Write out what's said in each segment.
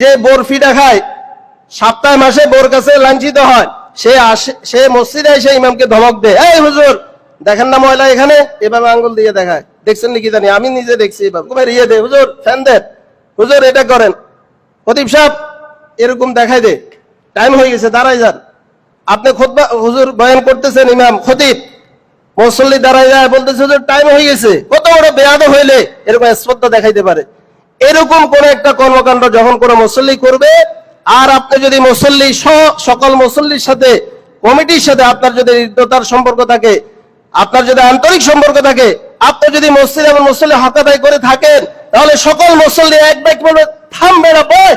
যে বরফিটা খায়, সপ্তাহে মাসে বোর কাছে লাঞ্ছিত হয়, সে আসে, সে মসজিদে এসে ইমামকে ধমক দেয়, এই হুজুর, দেখেন না ময়লা এখানে? এভাবে আঙ্গুল দিয়ে দেখায়। দেখছেন নাকি জানি? আমি নিজে দেখছি এভাবে। ইয়ে দে, হুজুর, ফ্যান দেন হুজুর, এটা করেন। খতিব সাহেব এরকম দেখাই দে। টাইম হয়ে গেছে দাঁড়াই যান। আপনি খুতবা, হুজুর, বয়ান করতেছেন ইমাম, খতিব। মুসল্লি দাঁড়াই যায়, বলতেছে, হুজুর, টাইম হয়ে গেছে। কত বড় বেয়াদ হইলে? এরকম স্পর্ধা দেখাইতে পারে। এরকম কোন একটা কর্মকাণ্ড যখন কোনো মুসল্লি করবে, আর আপনি যদি মুসল্লি সকল মুসল্লির সাথে, কমিটির সাথে আপনার যদি হৃদ্যতার সম্পর্ক থাকে, আপনার যদি আন্তরিক সম্পর্ক থাকে, আপনি যদি মসজিদ এবং মুসল্লি হক আদায় করে থাকেন, তাহলে সকল মুসল্লি এক ব্যাগ বলবে থাম বেড়া বয়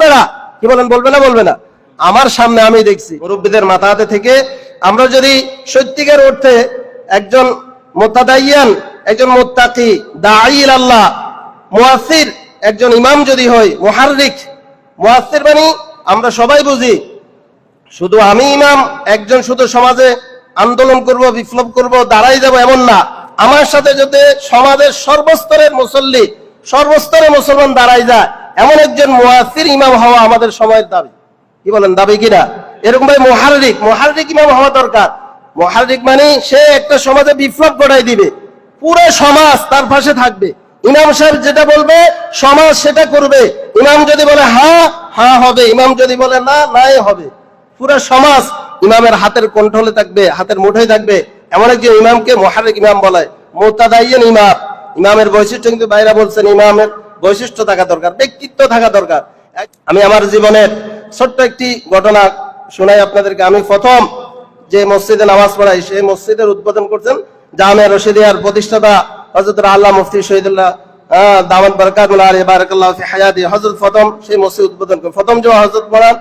বেড়া কি বলেন, বলবে না বলবে না? আমার সামনে আমি দেখছি, মুরব্বীদের মাথা হাতে থেকে, আমরা যদি সত্যিকার অর্থে একজন মোতাদাইয়ান একজন মোত্তাকি দাঈল আল্লাহ মুয়াসির একজন ইমাম যদি হয়, মুহাররিক। মুয়াসির মানে আমরা সবাই বুঝি, শুধু আমি ইমাম, একজন শুধু সমাজে আন্দোলন করব, বিপ্লব করব, দাঁড়াই যাব এমন না। আমার সাথে যদি সমাজের সর্বস্তরের মুসল্লি, সর্বস্তরে মুসলমান দাঁড়াই যায়, এমন একজন মুয়াসির ইমাম হওয়া আমাদের সময়ের দাবি। কি বলেন, দাবি কিনা এরকম ভাই মহারিক মহারিক ইমাম হওয়া দরকার। মহারিক মানে সে একটা সমাজে বিপ্লব ঘটাই দিবে। পুরো সমাজ তার পাশে থাকবে। ইমাম সাহেব যেটা বলবে, সমাজ সেটা করবে। ইমাম যদি বলে হা হা হবে। ইমাম যদি বলে না, নাই হবে। পুরো সমাজ ইমামের হাতের কন্ট্রোলে থাকবে, হাতের মুঠোয় থাকবে। এমন একজন ইমামকে মহারিক ইমাম বলে মোতাদাইয়েন ইমাম। ইমামের বৈশিষ্ট্য কিন্তু বাইরা বলছেন ইমামের বৈশিষ্ট্য থাকা দরকার, ব্যক্তিত্ব থাকা দরকার। আমি আমার জীবনের ছোট্ট একটি ঘটনা শোনাই আপনাদেরকে। আমি প্রথম যে মসজিদে নামাজ পড়াই, সেই মসজিদের উদ্বোধন করছেন জামে রশিদিয়ার প্রতিষ্ঠাতা হজরত আল্লাহ মুফতি শহীদুল্লাহ দামাত বারকাতুল আলী হায়াতি হজরত প্রথম সেই মসজিদ উদ্বোধন করেন প্রথম জমা হজরত পড়ান,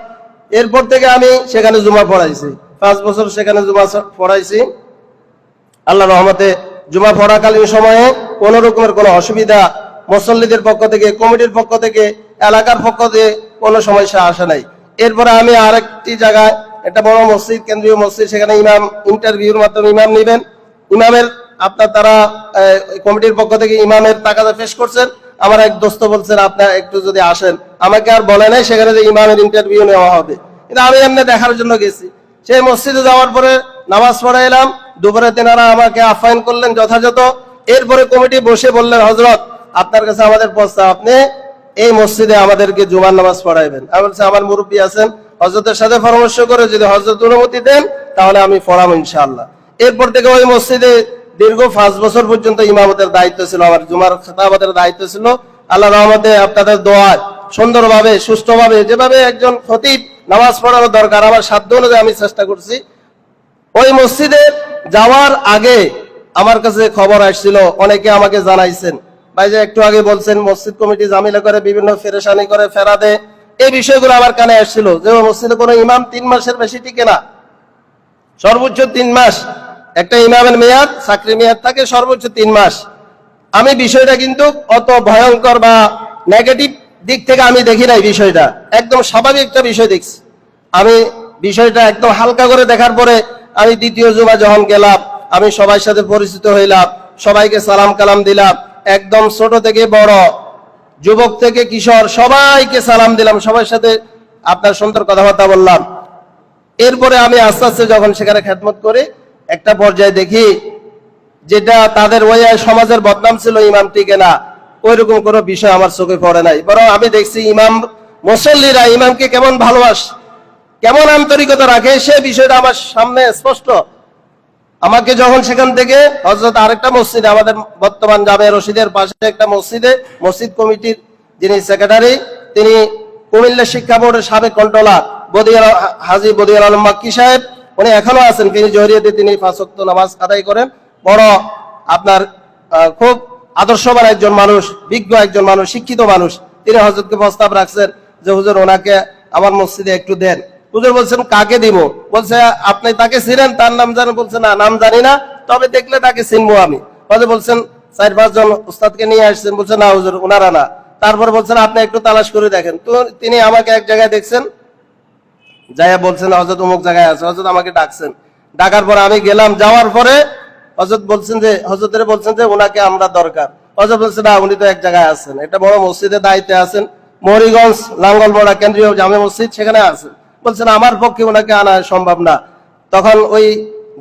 এরপর থেকে আমি সেখানে জুমা পড়াইছি। পাঁচ বছর সেখানে জুমা পড়াইছি। আল্লাহ রহমতে জুমা পড়াকালীন সময়ে কোন রকমের কোনো অসুবিধা মুসল্লিদের পক্ষ থেকে, কমিটির পক্ষ থেকে, এলাকার পক্ষ থেকে কোনো সমস্যা আসে নাই। এরপরে আমি আরেকটি জায়গায়, একটা বড় মসজিদ, কেন্দ্রীয় মসজিদ, সেখানে ইমাম ইন্টারভিউর মাধ্যমে ইমাম নিবেন। ইমামের আপনার তারা কমিটির পক্ষ থেকে ইমামের টাকাটা পেশ করছেন। আমার এক দোস্ত বলছেন আপনার একটু যদি আসেন। আমাকে আর বলে নাই, সেখানে যে ইমামের ইন্টারভিউ নেওয়া হবে। কিন্তু আমি এমনি দেখার জন্য গেছি। সেই মসজিদে যাওয়ার পরে নামাজ পড়ে এলাম। দুপুরে তেনারা আমাকে আহ্বান করলেন যথাযথ। এরপরে কমিটি বসে বললেন হজরত আপনার কাছে আমাদের প্রস্তাব, আপনি এই মসজিদে আমাদেরকে জুমার নামাজ পড়াইবেন। আমি বলছি, আমার মুরব্বী আছেন হজরতের সাথে পরামর্শ করে যদি হজরত অনুমতি দেন, তাহলে আমি পড়াবো ইনশাআল্লাহ। এরপর থেকে ওই মসজিদে দীর্ঘ পাঁচ বছর পর্যন্ত ইমামতের দায়িত্ব ছিল আমার জুমার খেতাবতের দায়িত্ব ছিল। আল্লাহ রহমতে আপনাদের দোয়া সুন্দরভাবে, সুষ্ঠুভাবে, যেভাবে একজন খতিব নামাজ পড়ানো দরকার, আমার সাধ্য অনুযায়ী আমি চেষ্টা করছি। ওই মসজিদে যাওয়ার আগে আমার কাছে খবর আসছিল, অনেকে আমাকে জানাইছেন। ভাই যে একটু আগে বলছেন, মসজিদ কমিটি জামিলা করে, বিভিন্ন ফেরেশানি করে, ফেরা দেয়। এই বিষয়গুলো আমার কানে আসছিল যে মসজিদে কোনো ইমাম তিন মাসের বেশি টিকে না। সর্বোচ্চ তিন মাস একটা ইমামের মেয়াদ চাকরি মেয়াদ থাকে সর্বোচ্চ তিন মাস। আমি বিষয়টা কিন্তু অত ভয়ঙ্কর বা নেগেটিভ দিক থেকে আমি দেখি নাই বিষয়টা। একদম স্বাভাবিক একটা বিষয় দেখছি। আমি বিষয়টা একদম হালকা করে দেখার পরে আমি দ্বিতীয় জুমা যখন গেলাম, আমি সবার সাথে পরিচিত হইলাম, সবাইকে সালাম কালাম দিলাম, একদম ছোট থেকে বড়, যুবক থেকে কিশোর, সবাইকে সালাম দিলাম, সবার সাথে আপনার সুন্দর কথাবার্তা বললাম। এরপরে আমি আস্তে আস্তে যখন সেখানে খেদমত করি একটা পর্যায়ে দেখি যেটা তাদের ওই সমাজের বদনাম ছিল ইমাম টিকে না ওইরকম কোনো বিষয় আমার চোখে পড়ে নাই। বরং আমি দেখছি ইমাম মুসল্লিরা ইমামকে কেমন ভালোবাস, কেমন আন্তরিকতা রাখে, সে বিষয়টা আমার সামনে স্পষ্ট। আমাকে যখন সেখান থেকে হজরত আরেকটা মসজিদে, আমাদের বর্তমান জামে রশিদের পাশে একটা মসজিদে, মসজিদ কমিটির যিনি সেক্রেটারি, তিনি কুমিল্লা শিক্ষা বোর্ডের সাবেক কন্ট্রোলার বদিয়াল হাজি বদিয়াল আলম মাক্কি সাহেব উনি এখনও আছেন, তিনি জহরিয়াতে তিনি ফাঁসক্ত নামাজ আদায় করেন। বড় আপনার খুব আদর্শবান একজন মানুষ, বিজ্ঞ একজন মানুষ, শিক্ষিত মানুষ। তিনি হজরতকে প্রস্তাব রাখছেন যে, হুজুর, ওনাকে আমার মসজিদে একটু দেন। হুজুর বলছেন, কাকে দিব? বলছে, আপনি তাকে ছিলেন তার নাম জানেন? বলছে, না, নাম জানি না, তবে দেখলে তাকে চিনবো আমি। হজর বলছেন, চার পাঁচজন উস্তাদকে নিয়ে আসছেন। বলছে, না, হুজুর ওনারা না। তারপর বলছেন, আপনি একটু তালাশ করে দেখেন। তো তিনি আমাকে এক জায়গায় দেখছেন যাইয়া বলছেন হজরত অমুক জায়গায় আছে হজরত আমাকে ডাকছেন। ডাকার পরে আমি গেলাম, যাওয়ার পরে হজরত বলছেন যে হজরতের বলছেন যে, ওনাকে আমরা দরকার। হজরত বলছেন না, উনি তো এক জায়গায় আছেন। একটা বড় মসজিদের দায়িত্বে আছেন, মরিগঞ্জ, লাঙ্গলবড়া কেন্দ্রীয় জামে মসজিদ, সেখানে আছে বলছেন, আমার পক্ষে ওনাকে আনা সম্ভব না। তখন ওই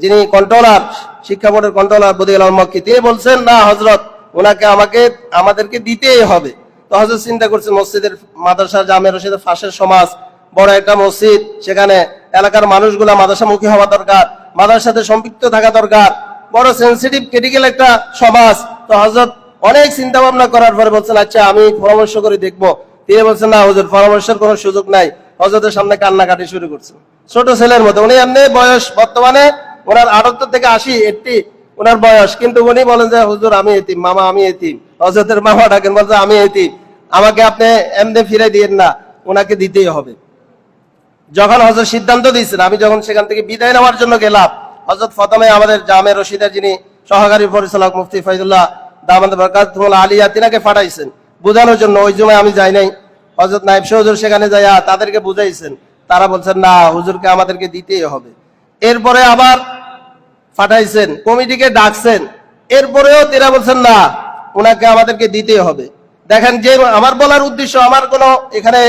যিনি কন্ট্রোলার শিক্ষা বোর্ডের কন্ট্রোলার বদিউল মক্কি, তিনি বলছেন, না হজরত ওনাকে আমাকে, আমাদেরকে দিতেই হবে। তো হজরত চিন্তা করছেন, মসজিদের মাদ্রাসা জামে রশিদের ফাঁসের সমাজ বড় একটা মসজিদ, সেখানে এলাকার মানুষগুলা মাদ্রাসামুখী হওয়া দরকার মাদ্রাসার সাথে সম্পৃক্ত থাকা দরকার, বড় সেন্সিটিভ ক্রিটিক্যাল একটা সমাজ। তো হজরত অনেক চিন্তা ভাবনা করার পরে বলছেন আচ্ছা আমি পরামর্শ করে দেখব। তিনি বলছেন, না হুজুর, পরামর্শের কোনো সুযোগ নাই। হজরতের সামনে কান্নাকাটি শুরু করছেন ছোট ছেলের মতো, উনি এমনি বয়স বর্তমানে ওনার আটাত্তর থেকে আশি এইটটি ওনার বয়স। কিন্তু উনি বলেন যে, হুজুর, আমি এতিম, মামা, আমি এতিম। হজরতের মামা ডাকেন, বলছে, আমি এতিম, আমাকে আপনি এমনি ফিরে দিয়েন না ওনাকে দিতেই হবে। যখন হজরত সিদ্ধান্ত দিয়েছেন, আমি যখন সেখান থেকে বিদায় নেওয়ার জন্য গেলাম হজরত প্রথমে আমাদের জামে রশিদের যিনি সহকারী পরিচালক মুফতি ফৈদুল্লাহ দামাদ বরকাতুল আলিয়া, তিনাকে পাঠাইছেন। বোঝানোর জন্য ওই সময় আমি যাই নাই। হজরত নাইব হুজুর সেখানে যাইয়া তাদেরকে বুঝাইছেন। তারা বলছেন, না, হুজুরকে আমাদেরকে দিতেই হবে। এরপরে আবার পাঠাইছেন, কমিটিকে ডাকছেন। এরপরেও তেরা বলছেন, না ওনাকে আমাদেরকে দিতেই হবে। দেখেন, যে আমার বলার উদ্দেশ্য, আমার কোনো এখানে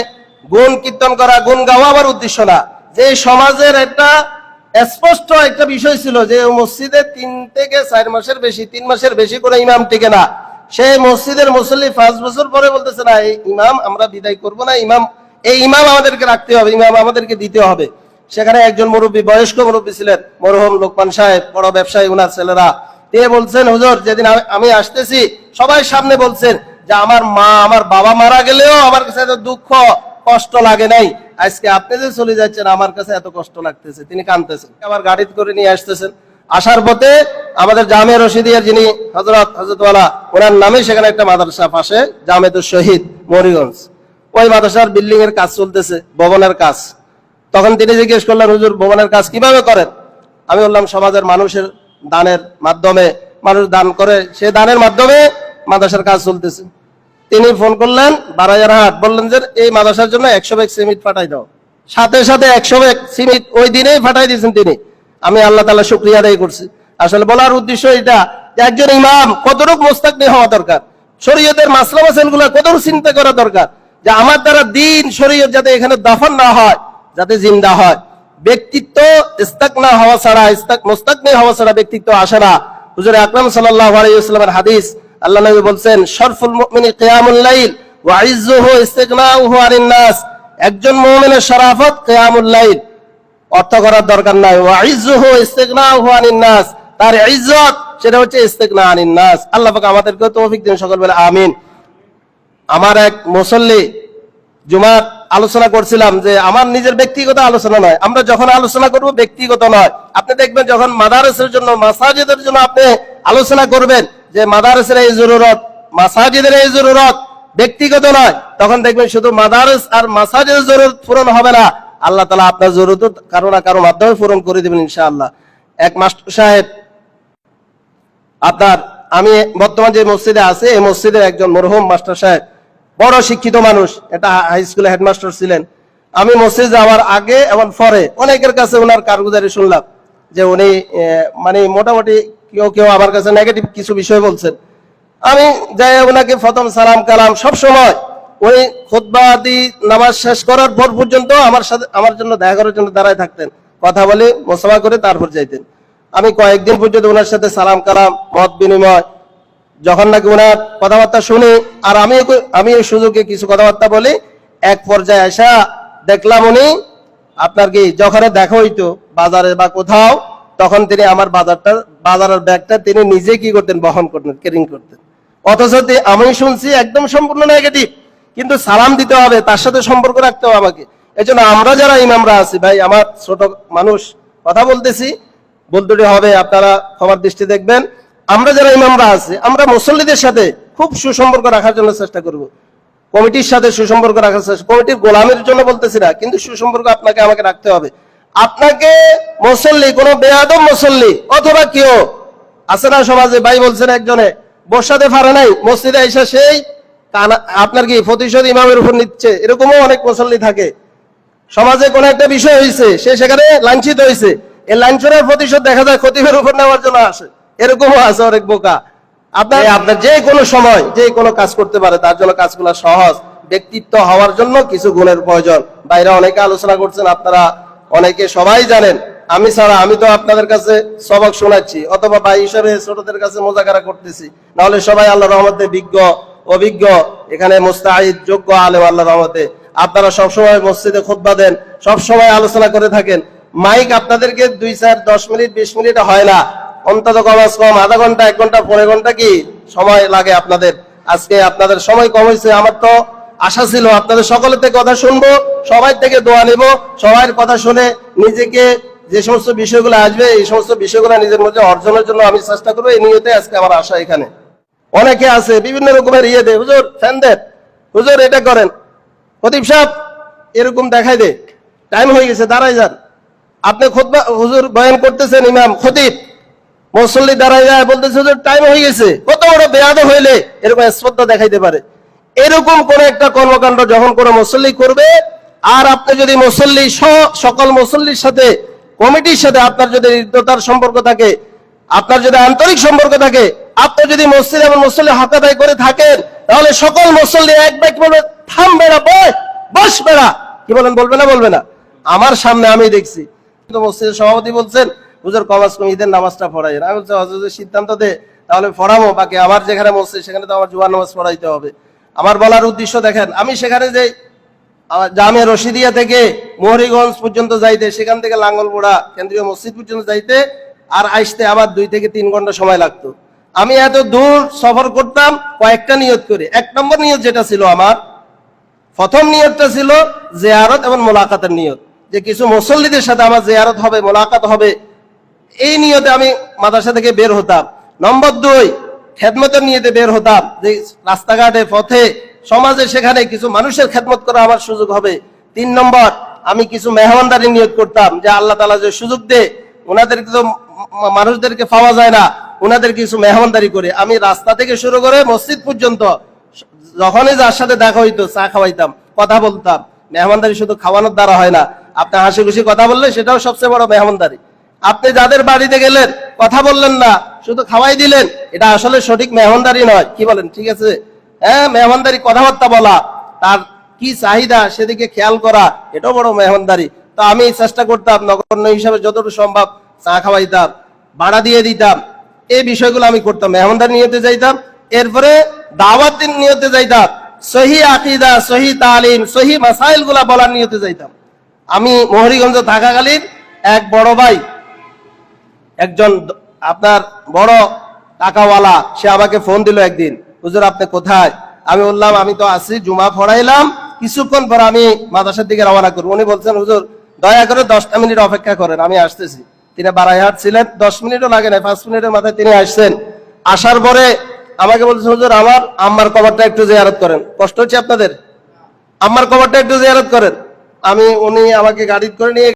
গুণ কীর্তন করা, গুণ গাওয়া আমার উদ্দেশ্য না। যে সমাজের একটা স্পষ্ট একটা বিষয় ছিল যে মসজিদে তিন থেকে চার মাসের বেশি, তিন মাসের বেশি করে ইমাম টিকে না। সেই মসজিদের মুসল্লি পাঁচ বছর পরে বলতেছে, না, এই ইমাম আমরা বিদায় করব না, ইমাম, এই ইমাম আমাদেরকে রাখতে হবে, ইমাম আমাদেরকে দিতে হবে। সেখানে একজন মুরব্বী, বয়স্ক মুরব্বী ছিলেন, মরহুম লোকমান সাহেব, বড় ব্যবসায়ী, উনার ছেলেরা। তিনি বলছেন, হুজুর, যেদিন আমি আসতেছি, সবাই সামনে বলছেন যে আমার মা, আমার বাবা মারা গেলেও আমার কাছে দুঃখ কষ্ট লাগে নাই। আজকে আপনি যে চলে যাচ্ছেন, আমার কাছে এত কষ্ট লাগতেছে, তিনি কাঁদতেছেন আবার গাড়িতে করে নিয়ে আসতেছেন। আসার পথে আমাদের জামে রশিদিয়ার যিনি হজরত হজরতওয়ালা ওনার নামে সেখানে একটা মাদ্রাসা পাশে জামেদুর শহীদ, মরিগঞ্জ। ওই মাদ্রাসার বিল্ডিং এর কাজ চলতেছে, ভবনের কাজ। তখন তিনি জিজ্ঞেস করলেন, হুজুর, ভবনের কাজ কীভাবে করেন? আমি বললাম, সমাজের মানুষের দানের মাধ্যমে, মানুষ দান করে, সে দানের মাধ্যমে মাদ্রাসার কাজ চলতেছে। তিনি ফোন করলেন, বারাইয়ার হাট, বললেন যে, এই মাদ্রাসার জন্য একশো ব্যাগ সিমেন্ট পাঠাই দাও। সাথে সাথে একশো ব্যাগ সিমেন্ট ওই দিনেই পাঠাই দিয়েছেন তিনি। আমি আল্লাহ তালা শুক্রিয়া আদায় করছি। আসলে বলার উদ্দেশ্য এটা একজন ইমাম কতটুকু মোস্তাকনি হওয়া দরকার? শরীয়তের মাসলা গুলা কতটুকু চিন্তা করা দরকার? যে আমার দ্বারা দিন শরীয়ত যাতে এখানে দফন না হয়, যাতে জিন্দা হয়। ব্যক্তিত্ব ইস্তাক না হওয়া ছাড়া, ইস্তাক মোস্তাকনি হওয়া ছাড়া ব্যক্তিত্ব আসে না। হুজুর আকরাম সাল্লাহ আলাইহি ওয়াসাল্লামের হাদিস আল্লাহ নবী বলছেন, শরফুল মুমিনি কিয়ামুল লাইল ওয়া ইজ্জুহু ইস্তিগনাউহু আনিন নাস। একজন মুমিনের শরাফত কিয়ামুল লাইল। অর্থ করার দরকার নাই। ওয়া ইজ্জুহু ইস্তিগনাউহু আনিন নাস। তার ইজ্জত, সেটা হচ্ছে ইস্তিগনা আনিন নাস। আল্লাহ পাক আমাদেরকে তৌফিক দিন সকল বলে আমিন। আমার এক মুসল্লি জুমার আলোচনা করছিলাম যে, আমার নিজের ব্যক্তিগত আলোচনা নয়, আমরা যখন আলোচনা করব ব্যক্তিগত নয়। আপনি দেখবেন যখন মাদারসের জন্য, মাসাজিদের জন্য আপনি আলোচনা করবেন যে মাদারসের এই জরুরত, মাসাজিদের এই জরুরত ব্যক্তিগত নয়, তখন দেখবেন শুধু মাদারস আর মাসাজিদের জরুরত পূরণ হবে না। আল্লাহ তালা আপনার জরুরত কারও না কারও মাধ্যমে পূরণ করে দেবেন ইনশাআল্লাহ। এক মাস্টার সাহেব, আপনার, আমি বর্তমান যে মসজিদে আছে, এই মসজিদের একজন মরহুম মাস্টার সাহেব, বড় শিক্ষিত মানুষ, এটা হাই স্কুলে হেডমাস্টার ছিলেন। আমি মসজিদ যাওয়ার আগে এবং পরে অনেকের কাছে ওনার কারগুজারি শুনলাম যে উনি মানে মোটামুটি কেউ কেউ আমার কাছে নেগেটিভ কিছু বিষয় বলছেন। আমি যাই ওনাকে প্রথম সালাম কালাম। সব সময় উনি খুতবা দি নামাজ শেষ করার পর পর্যন্ত আমার সাথে, আমার জন্য দেখা করার জন্য দাঁড়ায় থাকতেন। কথা বলে, মোসাফা করে তারপর যাইতেন। আমি কয়েকদিন পর্যন্ত ওনার সাথে সালাম কালাম, মত বিনিময়। যখন নাকি ওনার কথাবার্তা শুনি, আর আমি আমি এই সুযোগে কিছু কথাবার্তা বলি, এক পর্যায়ে আসা দেখলাম উনি, আপনার কি যখন দেখা হইতো, বাজারে বা কোথাও তখন তিনি আমার বাজারটা, বাজারের ব্যাগটা তিনি নিজে কি করতেন, বহন করতেন কেরিং করতেন। অথচ আমি শুনছি একদম সম্পূর্ণ নেগেটিভ কিন্তু সালাম দিতে হবে, তার সাথে সম্পর্ক রাখতে হবে আমাকে। এই জন্য আমরা যারা ইমামরা আছি, ভাই, আমার ছোট মানুষ, কথা বলতেছি বলতে হবে, আপনারা ক্ষমার দৃষ্টি দেখবেন। আমরা যারা ইমামরা আছি, আমরা মুসল্লিদের সাথে খুব সুসম্পর্ক রাখার জন্য চেষ্টা করব। কমিটির সাথে সুসম্পর্ক রাখার চেষ্টা, কমিটির গোলামের জন্য বলতেছি না, কিন্তু সুসম্পর্ক আপনাকে আমাকে রাখতে হবে। আপনাকে মুসল্লি কোনো বেয়াদব মুসল্লি অথবা কেউ আছে না সমাজে? ভাই বলছেন একজনে বসাতে পারে নাই মসজিদে এসে সেই আপনার কি প্রতিশোধ ইমামের উপর নিচ্ছে? এরকমও অনেক মুসল্লি থাকে। সমাজে কোন একটা বিষয় হয়েছে সে সেখানে লাঞ্ছিত হয়েছে এই লাঞ্ছনের প্রতিশোধ দেখা যায় খতিবের উপর নেওয়ার জন্য আসে। এরকমও আছে অনেক বোকা। আপনার আপনার যে কোনো সময় যে কোনো কাজ করতে পারে তার জন্য কাজগুলো সহজ। ব্যক্তিত্ব হওয়ার জন্য কিছু গুণের প্রয়োজন। বাইরে অনেকে আলোচনা করছেন আপনারা অনেকে সবাই জানেন, আমি ছাড়া আমি তো আপনাদের কাছে সবক শোনাচ্ছি, অথবা ভাই হিসেবে ছোটদের কাছে মোজাকারা করতেছি। নাহলে সবাই আল্লাহ রহমতে বিজ্ঞ, অভিজ্ঞ, এখানে মুস্তাহিদ, যোগ্য আলেম আল্লাহ রহমতে। আপনারা সবসময় মসজিদে খুতবা দেন, সবসময় আলোচনা করে থাকেন। মাইক আপনাদেরকে দুই চার দশ মিনিট, বিশ মিনিট হয় না। অন্তত কমাস কম, আধা ঘণ্টা, এক ঘণ্টা, পনেরো ঘণ্টা কি সময় লাগে আপনাদের? আজকে আপনাদের সময় কম হয়েছে, আমার তো আশা ছিল আপনাদের সকলের থেকে কথা শুনব, সবাই থেকে দোয়া নেব, সবার কথা শুনে নিজেকে যে সমস্ত বিষয়গুলো আসবে, এই সমস্ত বিষয়গুলো নিজের মধ্যে অর্জনের জন্য আমি চেষ্টা করব। এই নিয়তে আজকে আমার আশা এখানে। অনেকে আছে, বিভিন্ন রকমের ইয়ে দে হুজুর ফ্যান দেন। হুজুর, এটা করেন। প্রদীপ সাহেব, এরকম দেখাই দে। টাইম হয়ে গেছে দাঁড়াই যান। আপনি হুজুর বয়ান করতেছেন, ইমাম খতিব। মুসল্লি দাঁড়াই যায়, বলতেছে, হুজুর টাইম হয়ে গেছে। কত বড় বেয়াদ হইলে? এরকম শ্রদ্ধা দেখাইতে পারে। এরকম কোন একটা কর্মকাণ্ড যখন কোনো মুসল্লি করবে, আর আপনি যদি মুসল্লি সকল মুসল্লির সাথে, কমিটির সাথে আপনার যদি হৃদ্যতার সম্পর্ক থাকে, আপনার যদি আন্তরিক সম্পর্ক থাকে, আপনি যদি মসজিদ এবং মুসল্লি আদায় করে থাকেন, তাহলে সকল মুসল্লি এক ব্যাগ বলবে থাম বেড়া বয় বস বেড়া কি বলেন, বলবে না বলবে না? আমার সামনে আমি দেখছি। কিন্তু মসজিদের সভাপতি বলছেন, হুজুর কম, ঈদের নামাজটা পড়াই। আমি বলছি হজরতের সিদ্ধান্ত দে, তাহলে পড়াবো বাকি আমার যেখানে মসজিদ সেখানে তো আমার জুয়ার নামাজ পড়াইতে হবে। আমার বলার উদ্দেশ্য দেখেন, আমি সেখানে যে জামে রশিদিয়া থেকে মোহরিগঞ্জ পর্যন্ত যাইতে, সেখান থেকে লাঙ্গলবোড়া কেন্দ্রীয় মসজিদ পর্যন্ত যাইতে আর আসতে আবার দুই থেকে তিন ঘণ্টা সময় লাগতো। আমি এত দূর সফর করতাম কয়েকটা নিয়ত করে। এক নম্বর নিয়ত যেটা ছিল আমার, প্রথম নিয়তটা ছিল জেয়ারত এবং মোলাকাতের নিয়ত। যে কিছু মুসল্লিদের সাথে আমার জেয়ারত হবে, মোলাকাত হবে, এই নিয়তে আমি মাদ্রাসা থেকে বের হতাম। নম্বর দুই খেদমতের নিয়তে বের হতাম। যে রাস্তাঘাটে, পথে, সমাজে সেখানে কিছু মানুষের খেদমত করা আমার সুযোগ হবে। তিন নম্বর, আমি কিছু মেহমানদারি নিয়োগ করতাম, যে আল্লাহ তালা যে সুযোগ দে ওনাদেরকে তো মানুষদেরকে পাওয়া যায় না ওনাদের কিছু মেহমানদারি করে। আমি রাস্তা থেকে শুরু করে মসজিদ পর্যন্ত, যখনই যার সাথে দেখা হইতো, চা খাওয়াইতাম, কথা বলতাম। মেহমানদারি শুধু খাওয়ানোর দ্বারা হয় না। আপনি হাসি খুশি কথা বললে সেটাও সবচেয়ে বড় মেহমানদারি। আপনি যাদের বাড়িতে গেলেন, কথা বললেন না, শুধু খাওয়াই দিলেন, এটা আসলে সঠিক মেহমানদারি নয়। কি বলেন, ঠিক আছে? হ্যাঁ মেহমানদারি কথাবার্তা বলা, তার কি চাহিদা সেদিকে খেয়াল করা, এটাও বড় মেহমানদারি। তো আমি চেষ্টা করতাম নগণ্য হিসাবে যতটুকু সম্ভব চা খাওয়াইতাম ভাড়া দিয়ে দিতাম, এই বিষয়গুলো আমি করতাম। মেহমানদারি নিয়তে যাইতাম, এরপরে দাওয়াতের নিয়তে যাইতাম, সহি আকিদা, সহি তালিম, সহি মাসাইলগুলা বলার নিয়তে যাইতাম। আমি মোহরিগঞ্জ থাকাকালীন এক বড় ভাই একজন আপনার বড় টাকাওয়ালা, সে আমাকে ফোন দিল একদিন, হুজুর, আপনি কোথায়? আমি বললাম, আমি তো আছি, জুমা পড়াইলাম, কিছুক্ষণ পর আমি মাদ্রাসার দিকে রওনা করব। উনি বলছেন, হুজুর, দয়া করে দশটা মিনিট অপেক্ষা করেন, আমি আসতেছি। তিনি বারাইহাট ছিলেন, দশ মিনিটও লাগে না পাঁচ মিনিটের মাথায় তিনি আসছেন। আসার পরে আমাকে বলছেন হুজুর, আমার আম্মার কবরটা একটু জিয়ারত করেন। কষ্ট হচ্ছে আপনাদের? আম্মার কবরটা একটু জিয়ারত করেন? আমি, উনি আমাকে গাড়ি করে নিয়ে